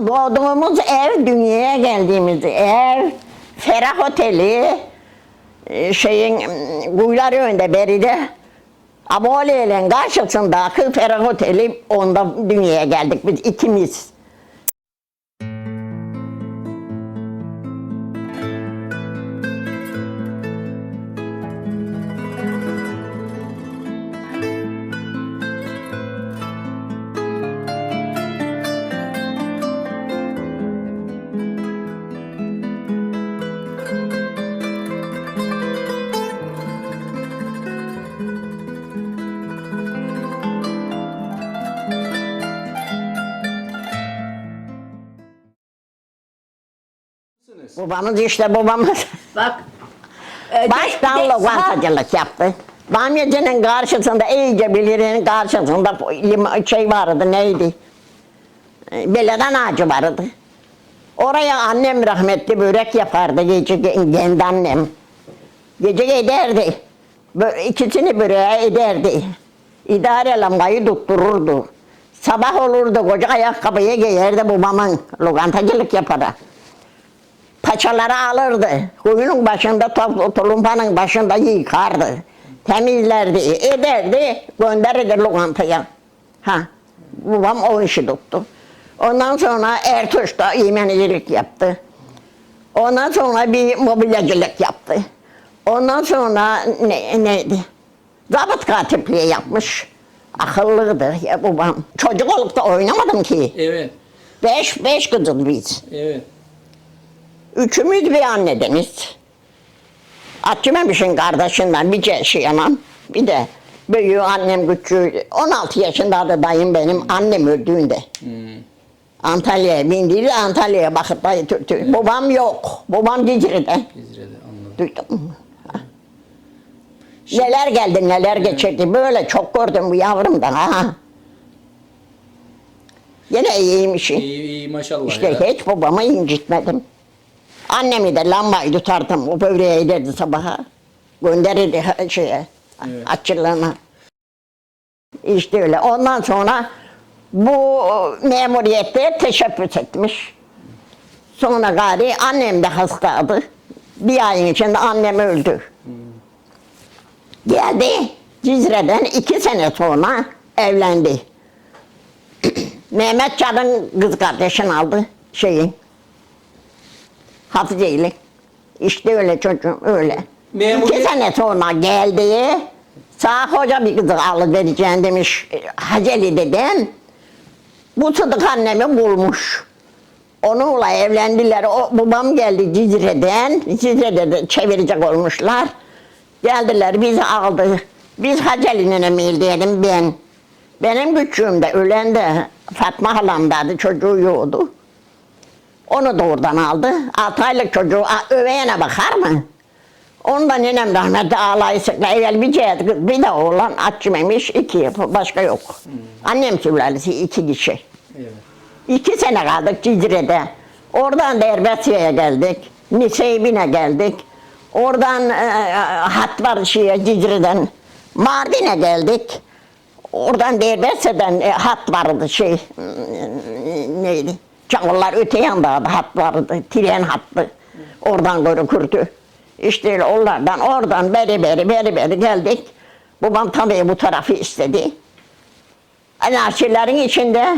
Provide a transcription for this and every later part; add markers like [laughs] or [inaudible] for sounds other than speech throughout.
Doğduğumuz ev, dünyaya geldiğimiz ev, Ferah Oteli, e, şeyin m, kuyuları önünde beride. Abole'nin karşısındaki Ferah Oteli, onda dünyaya geldik biz ikimiz. Babamız işte babamız. Bak. [laughs] e, Baştan de- lokantacılık yaptı. Bamyacının karşısında iyice bilirinin karşısında lim- şey vardı neydi? Ee, Beleden ağacı vardı. Oraya annem rahmetli börek yapardı gece kendi annem. Gece ederdi. Bö- ikisini böreğe ederdi. İdare lambayı tuttururdu. Sabah olurdu koca ayakkabıyı giyerdi babamın lokantacılık yaparak paçaları alırdı. Kuyunun başında, tulumbanın başında yıkardı. Temizlerdi, ederdi, gönderirdi lokantaya. Ha, babam o işi tuttu. Ondan sonra Ertuş'ta yemenicilik yaptı. Ondan sonra bir mobilyacılık yaptı. Ondan sonra ne, neydi? Zabıt katipliği yapmış. Akıllıydı ya babam. Çocuk olup da oynamadım ki. Evet. Beş, beş kızız biz. Evet. Üçümüz bir annedeniz. Atçımemiş'in kardeşinden bir yaşayan, bir de büyüğü annem küçüğü. 16 yaşında da dayım benim annem öldüğünde. Antalya'ya bindiydi, Antalya'ya bakıp dayı tuttu. Babam yok, babam Cicre'de. İzre'de anladım. Duydun mu? Ha. Neler geldi, neler geçirdi. Böyle çok gördüm bu yavrumdan ha. Yine iyiymiş. İyi iyi maşallah İşte ya. hiç babamı incitmedim. Annemi de lambayı tutardım. O böbreğe giderdi sabaha. Gönderirdi şeye, Evet. açılığına. İşte öyle. Ondan sonra bu memuriyette teşebbüs etmiş. Sonra gari annem de hastaydı. Bir ayın içinde annem öldü. Geldi Cizre'den iki sene sonra evlendi. [clears throat] Mehmet Can'ın kız kardeşini aldı şeyi. Hafize ile. İşte öyle çocuğum öyle. Memur- İki sene sonra geldi. Sağ hoca bir kızı alıvereceğim demiş Haceli dedem. Bu Sıdık annemi bulmuş. Onunla evlendiler. O, babam geldi Cizre'den. Cizre'de de çevirecek olmuşlar. Geldiler bizi aldı. Biz Haceli'nin emil dedim ben. Benim küçüğüm de ölen de Fatma halamdaydı çocuğu yoktu. Onu da oradan aldı. Altı aylık çocuğu öveyene bakar mı? Ondan nenem rahmetli ağlayısıkla evvel bir cihet kız bir de oğlan açmamış iki başka yok. Annem sülalesi iki kişi. Evet. İki sene kaldık Cizre'de. Oradan Derbesiye'ye geldik. Niseybin'e geldik. Oradan e, hat var şeye Cizre'den. Mardin'e geldik. Oradan Derbesiye'den e, hat vardı şey e, neydi? Çağlar öte yanda hat vardı. Tren hattı. Oradan görükürdü. İşte onlardan oradan beri beri beri beri geldik. Babam tabii bu tarafı istedi. Anarşilerin içinde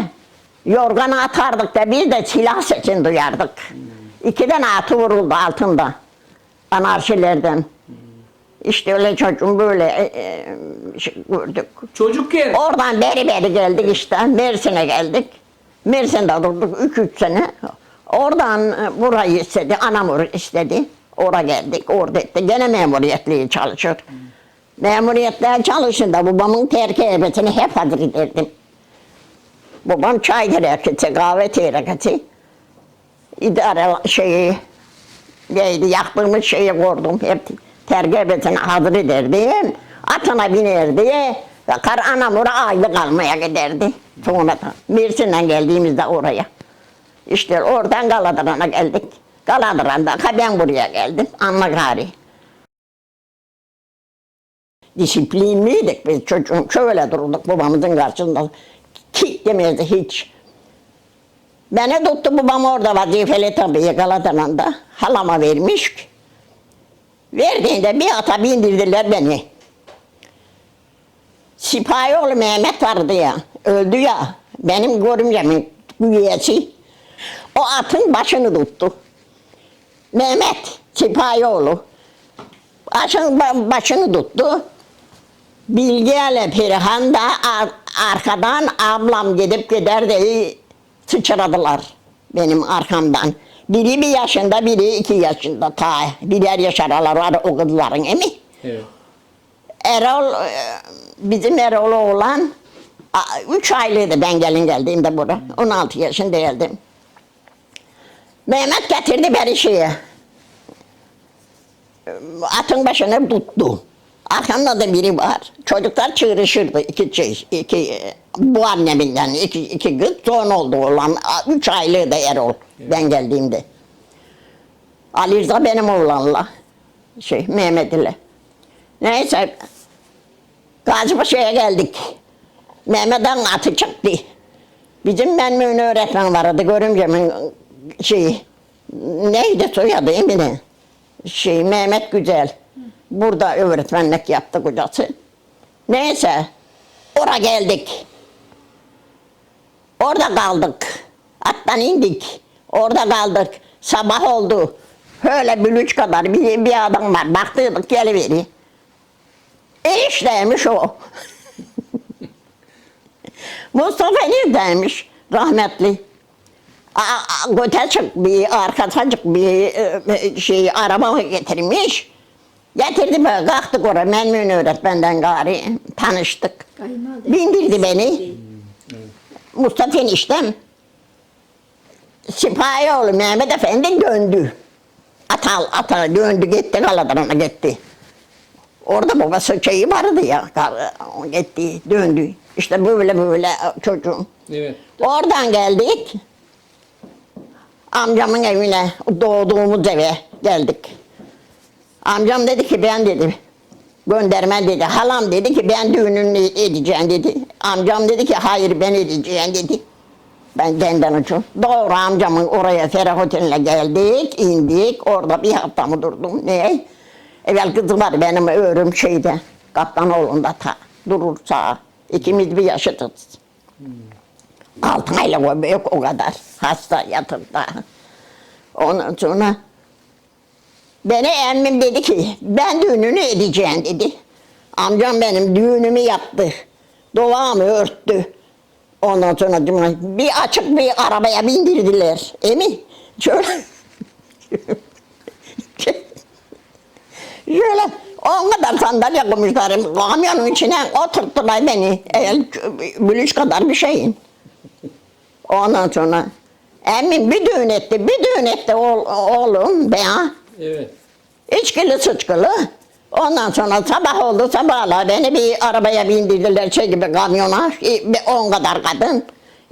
yorganı atardık da biz de silah sesini duyardık. İki tane atı vuruldu altında anarşilerden. İşte öyle çocuğum böyle e, e, şey gördük. Çocukken Oradan beri beri geldik işte Mersin'e geldik. Mersin'de durduk 3-3 sene. Oradan e, burayı istedi, Anamur istedi. Oraya geldik, orada etti. Gene memuriyetliği çalışır. Memuriyetliğe çalışınca babamın terk evletini hep hazır ederdim. Babam çay teraketi, kahve teraketi. İdare şeyi, neydi, yaktığımız şeyi koydum. Hep terk evletini hazır ederdim. Atına binerdi. Kar Anamur'a aylık almaya giderdi. Sonra Mersin'den geldiğimizde oraya. İşte oradan Galadıran'a geldik. Galadıran'da ben buraya geldim. Anla gari. Disiplinliydik biz çocuğum. Şöyle durduk babamızın karşısında. Kik demezdi hiç. Beni tuttu babam orada vazifeli tabii Yakaladığında. Halama vermiş. Verdiğinde bir ata bindirdiler beni. Sipahi Mehmet vardı ya, öldü ya. Benim görümcemin üyesi. O atın başını tuttu. Mehmet, sipahi oğlu. Başın, ba- başını tuttu. Bilge ile Perihan da ar- arkadan ablam gidip gider de sıçradılar benim arkamdan. Biri bir yaşında, biri iki yaşında. Ta birer yaş araları var o kızların emi. Evet. Erol, e, bizim Erol oğlan üç aylıydı ben gelin geldiğimde buraya. 16 yaşındaydım. Mehmet getirdi beni şeye. Atın başını tuttu. Arkamda da biri var. Çocuklar çığırışırdı. İki, şey, iki e, bu annemden iki, iki kız son oldu olan. Üç aylıydı Erol ben geldiğimde. Ali Rıza benim oğlanla. Şey Mehmet ile. Neyse Gazipaşa'ya geldik. Mehmet'in atı çıktı. Bizim Memnun öğretmen vardı, görümcemin şeyi. Neydi soyadı Emine? Şey, Mehmet Güzel. Burada öğretmenlik yaptı kocası. Neyse, oraya geldik. Orada kaldık. Attan indik. Orada kaldık. Sabah oldu. Öyle bülüç kadar bir, bir adam var. Baktıydık geliveri. Enişteymiş o. Mustafa neredeymiş rahmetli? A- a- Göte çık bir arkasacık bir e, şey araba getirmiş. Getirdi böyle kalktık oraya Memnun öğretmenden gari tanıştık. Kayınvalide. Bindirdi beni. Mustafa eniştem. Sipahioğlu Mehmet Efendi döndü. Atal ata döndü gitti Kaladıran'a gitti. Orada babası şeyi vardı ya. kar- o Gitti döndü. İşte böyle böyle çocuğum. Evet. Oradan geldik. Amcamın evine, doğduğumuz eve geldik. Amcam dedi ki ben dedi, gönderme dedi. Halam dedi ki ben düğününü edeceğim dedi. Amcam dedi ki hayır ben edeceğim dedi. Ben benden uçum. Doğru amcamın oraya Ferah Oteli'ne geldik, indik. Orada bir hafta mı durdum? Ne? Evvel kızı var benim öğrüm şeyde, Kaplanoğlu'nda ta, durur sağa. İkimiz bir yaşıtız. Altı aylık o büyük o kadar. Hasta yatırda. Ondan sonra beni emmim dedi ki ben düğününü edeceğim dedi. Amcam benim düğünümü yaptı. Duvağımı örttü. Ondan sonra bir açık bir arabaya bindirdiler. Emin şöyle [laughs] şöyle on kadar sandalye koymuşlar. Kamyonun içine oturttular beni. El, bülüş kadar bir şeyin. Ondan sonra emmim bir düğün etti, bir düğün etti oğul, oğlum ben. Evet. İçkili sıçkılı. Ondan sonra sabah oldu sabahla beni bir arabaya bindirdiler şey gibi kamyona. e, On kadar kadın.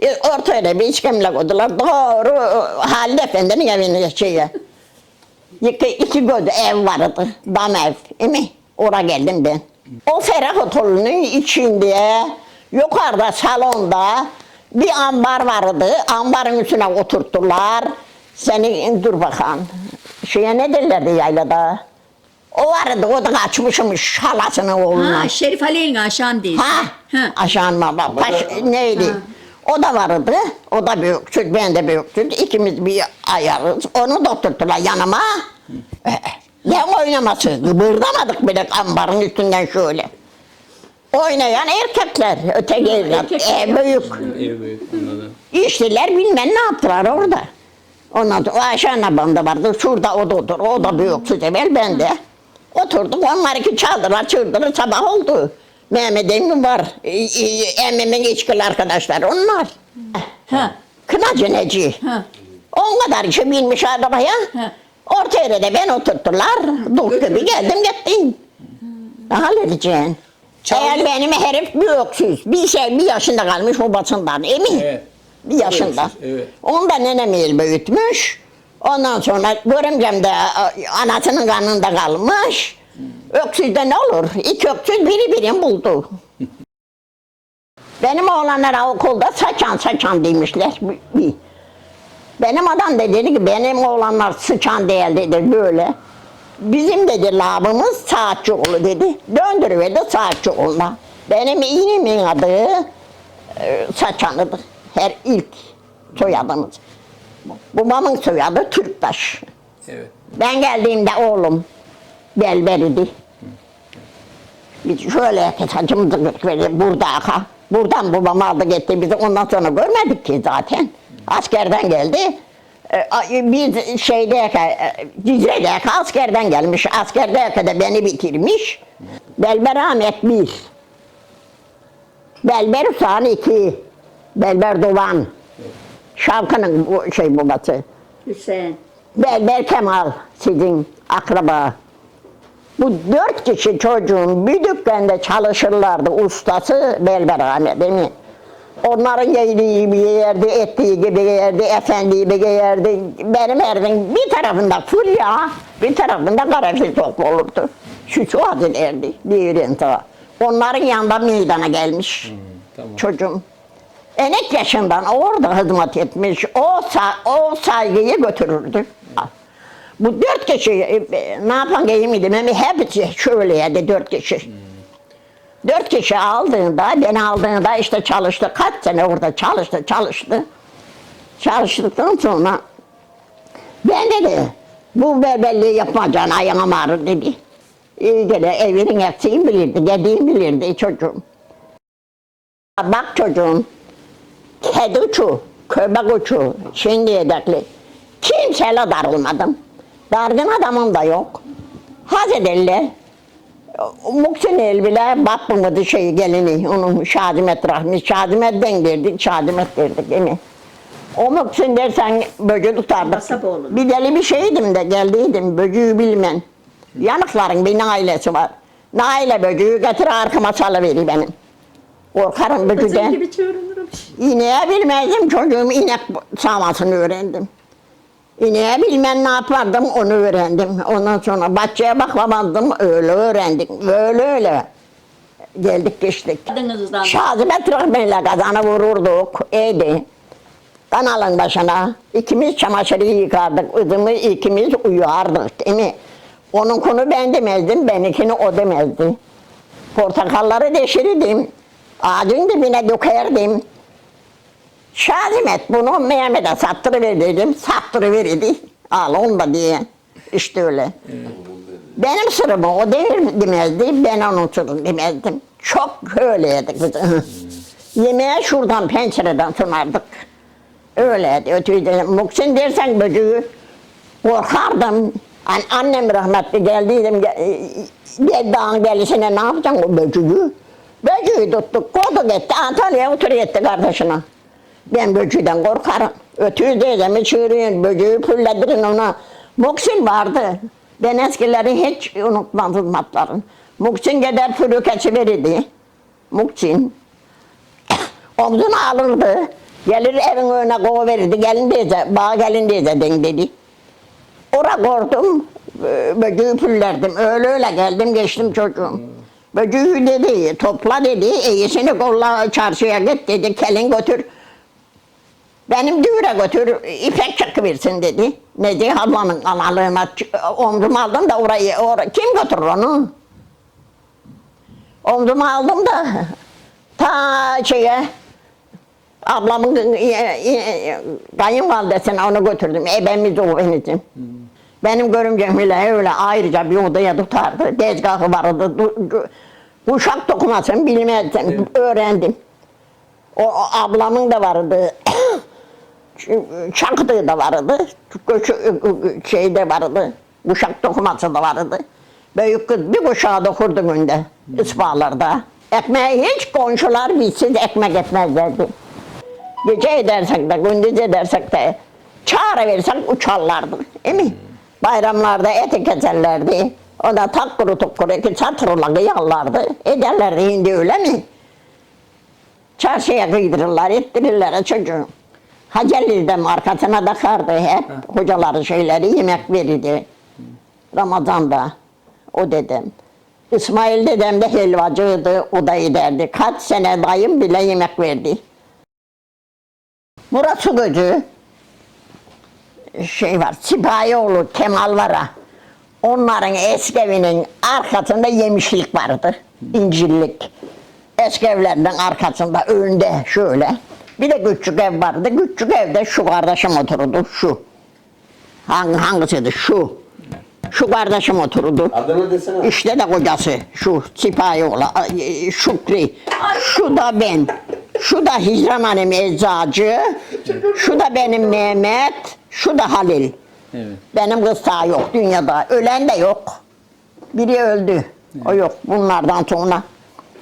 E, Ortaya bir içkimle koydular. Doğru Halide Efendi'nin evine şeye. İki, iki göz ev vardı. Dam ev. Değil mi? Oraya geldim ben. O ferah otelinin içinde yukarıda salonda bir ambar vardı. Ambarın üstüne oturttular. Seni dur bakalım. Şeye ne derlerdi yaylada? O vardı, o da kaçmışmış halasının oğluna. Ha, Şerif Ali'nin aşan değil. Ha, Ha. aşan baba, baş, neydi? O da vardı, o da büyük süt, ben de büyük süt. İkimiz bir ayarız. Onu da oturttular yanıma. [laughs] Ne oynaması? Kıpırdamadık bile ambarın üstünden şöyle. Oynayan erkekler, öteki evlat, erkekler e, büyük. Ev büyük anladım. İçtiler bilmem ne yaptılar orada. Ondan sonra o aşağı abam da vardı. Şurada o da otur. O da büyük süt evvel ben de. Oturduk onlar iki çaldılar çığırdılar sabah oldu. Mehmet Emin var. e, e, Emmimin içkili arkadaşlar onlar. Ha. Kınacı Neci. Ha. On kadar kişi binmiş arabaya. Ha. Orta yere de ben oturttular. Dul gibi geldim gittim. Ne halledeceksin? Çaldı- Eğer benim herif bir öksüz, bir şey bir yaşında kalmış babasından emin. Evet. Bir yaşında. evet. Onu da nenem el büyütmüş. Ondan sonra görümcem de anasının kanında kalmış. Öksüzde ne olur? İki öksüz biri birini buldu. Benim oğlanlara okulda saçan saçan demişler. Benim adam da dedi ki benim oğlanlar sıçan değil dedi böyle. Bizim dedi labımız Saatçıoğlu dedi. Döndürüverdi Saatçıoğlu'na. Benim iğnemin adı e, Saçanıdır. Her ilk soyadımız. Babamın soyadı Türktaş. Evet. Ben geldiğimde oğlum Belber idi. Biz şöyle saçımızı verdi burada aka. Buradan babam aldı gitti bizi ondan sonra görmedik ki zaten. Askerden geldi. Ee, a- Biz şeydeyken, e, Cizre'deyken askerden gelmiş. Askerdeyken de beni bitirmiş. Belber Ahmet bir. Belber Hüsam iki. Belber Doğan. Şavkı'nın bu şey babası. Hüseyin. Belber Kemal sizin akraba. Bu dört kişi çocuğun bir dükkanda çalışırlardı. Ustası Belber Ahmet? Onların yediği gibi yerdi, ettiği gibi yerdi, efendi gibi yerdi. Benim evin bir tarafında fulya, bir tarafında karanfil toplu olurdu. Şu adı derdi, diğerin ta. Onların yanında meydana gelmiş tamam. çocuğum. Enek yaşından orada hizmet etmiş. O, sa- o saygıyı götürürdü. Bu dört kişi e, e, ne yapan geyim idim ama hepsi şöyleydi dört kişi. Dört kişi aldığında, beni aldığında işte çalıştı. Kaç sene orada çalıştı, çalıştı. Çalıştıktan sonra ben dedi, bu berberliği yapmayacaksın ayağım ağrır dedi. İyi gene evinin eksiğini bilirdi, gediğini bilirdi çocuğum. Bak çocuğum, kedi uçu, köpek uçu, şimdi yedekli. Kimseyle darılmadım. Dargın adamım da yok. Haz ederler. Muksin el bile bappımıdı şey gelini, onun Şadimet Rahmi, Şadimet'den verdik, Şadimet verdik mi? O Muksin dersen böcü tutardık. Bir deli bir şeydim de geldiydim, böcüğü bilmen. Yanıkların bir ailesi var. Naile böcüğü getir arkama salıveri benim. Korkarım böcüden. İneğe bilmezdim çocuğum inek sağmasını öğrendim. İneğe bilmem ne yapardım onu öğrendim. Ondan sonra bahçeye baklamazdım öyle öğrendik. Böyle öyle geldik geçtik. Adınızdan. Şazibet rahmeyle kazanı vururduk. İyiydi. Kanalın başına ikimiz çamaşırı yıkardık. Kızımı ikimiz uyardık değil mi? Onun konu ben demezdim, benimkini o demezdi. Portakalları deşirirdim. Ağacın dibine dökerdim. Şazimet bunu Mehmet'e sattırıver dedim. Sattırıverirdi. Al onu da diye. İşte öyle. Benim sırrımı o değil demezdi. Ben onun sırrını demezdim. Çok öyleydik biz. [laughs] Yemeğe şuradan pencereden sunardık. Öyleydi. Ötüydü. Muksin dersen böcüğü korkardım. An annem rahmetli geldiydim. Ge- Gel dağın gelisine ne yapacaksın o böcüğü? Böcüğü tuttuk, koyduk etti. Antalya'ya otur etti kardeşine. Ben böcüğden korkarım. Ötüyü teyzemi çığırıyor, böcüğü pülledirin ona. Muksin vardı. Ben eskileri hiç unutmam hizmetlerini. Muksin gider pürükesi verirdi. Muksin. [coughs] Omzuna alırdı. Gelir evin önüne koyuverirdi. Gelin teyze, bağ gelin teyze den dedi. Ora korktum, bö- böceği püllerdim. Öyle öyle geldim geçtim çocuğum. Böceği dedi, topla dedi, iyisini kolla çarşıya git dedi, kelin götür. Benim düğüre götür, ipek çakıversin dedi. Necih ablamın analığına omzuma aldım da orayı, orayı kim götürür onu? Omzuma aldım da ta şeye, ablamın e, e, kayınvalidesine onu götürdüm. Ebemiz o benizim. Benim görümcem bile öyle ayrıca bir odaya tutardı. Tezgahı vardı. Kuşak dokumasını bilmezdim. Öğrendim. O, o ablamın da vardı. Çaktığı da vardı. Köşü, şey de vardı. Kuşak dokuması da vardı. Büyük kız bir kuşağı dokurdu günde. ıspalarda. Ekmeği hiç komşular bizsiz ekmek etmezlerdi. Gece edersek de, gündüz edersek de çağrı versek uçarlardı. Değil mi? Bayramlarda eti keserlerdi. O da takkuru tukkuru iki satırla kıyarlardı. Ederlerdi şimdi öyle mi? Çarşıya kıydırırlar, ettirirler çocuğu. Hacelli de arkasına takardı hep. Hocaları şeyleri yemek verirdi. Ramazan'da o dedem. İsmail dedem de helvacıydı, o da ederdi. Kaç sene dayım bile yemek verdi. Murat Sugöcü, şey var, Sipahioğlu Kemal var ha. Onların eski evinin arkasında yemişlik vardı. İncirlik. Eski evlerden arkasında önünde şöyle. Bir de küçük ev vardı. Küçük evde şu kardeşim otururdu. Şu. Hangi, hangisiydi? Şu. Şu kardeşim otururdu. Adını desene. İşte de kocası şu Sipahioğlu, ay, Şükrü. Şu da ben. Şu da Hicran Hanım Eczacı. Şu da benim Mehmet. Şu da Halil. Evet. Benim kız daha yok dünyada. Ölen de yok. Biri öldü. O yok. Bunlardan sonra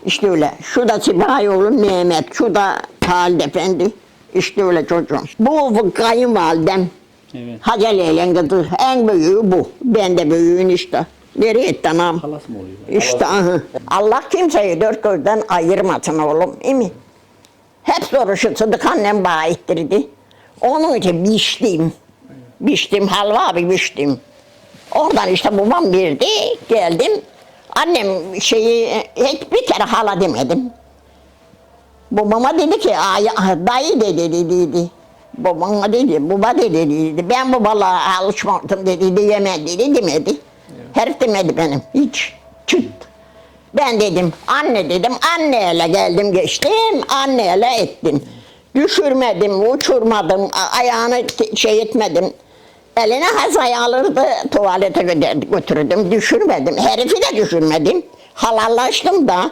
işte öyle. Şu da Sipahioğlu Mehmet. Şu da Halid Efendi. İşte öyle çocuğum. Bu kayınvalidem. Evet. Hacı Leylen kızı. En büyüğü bu. Ben de büyüğün işte. Nereye? Halas mı oluyor? İşte ahı. Allah kimseyi dört gözden ayırmasın oğlum, değil mi? Hep soruşu Sıdık annem bana ettirdi. Onun için biçtim. Biçtim, halva abi biçtim. Oradan işte babam verdi, geldim. Annem şeyi hiçbir kere hala demedim. Babama dedi ki, "Ay, dayı dedi, dedi, dedi. Babama dedi, baba dedi, dedi. Ben bu balığa alışmadım dedi, diyemem dedi, demedi. Herif demedi benim, hiç. Çıt. Ben dedim, anne dedim, anneyle geldim geçtim, anneyle ettim. Düşürmedim, uçurmadım, ayağını şey etmedim. Eline hazayı alırdı, tuvalete götürdüm, düşürmedim. Herifi de düşürmedim. Halallaştım da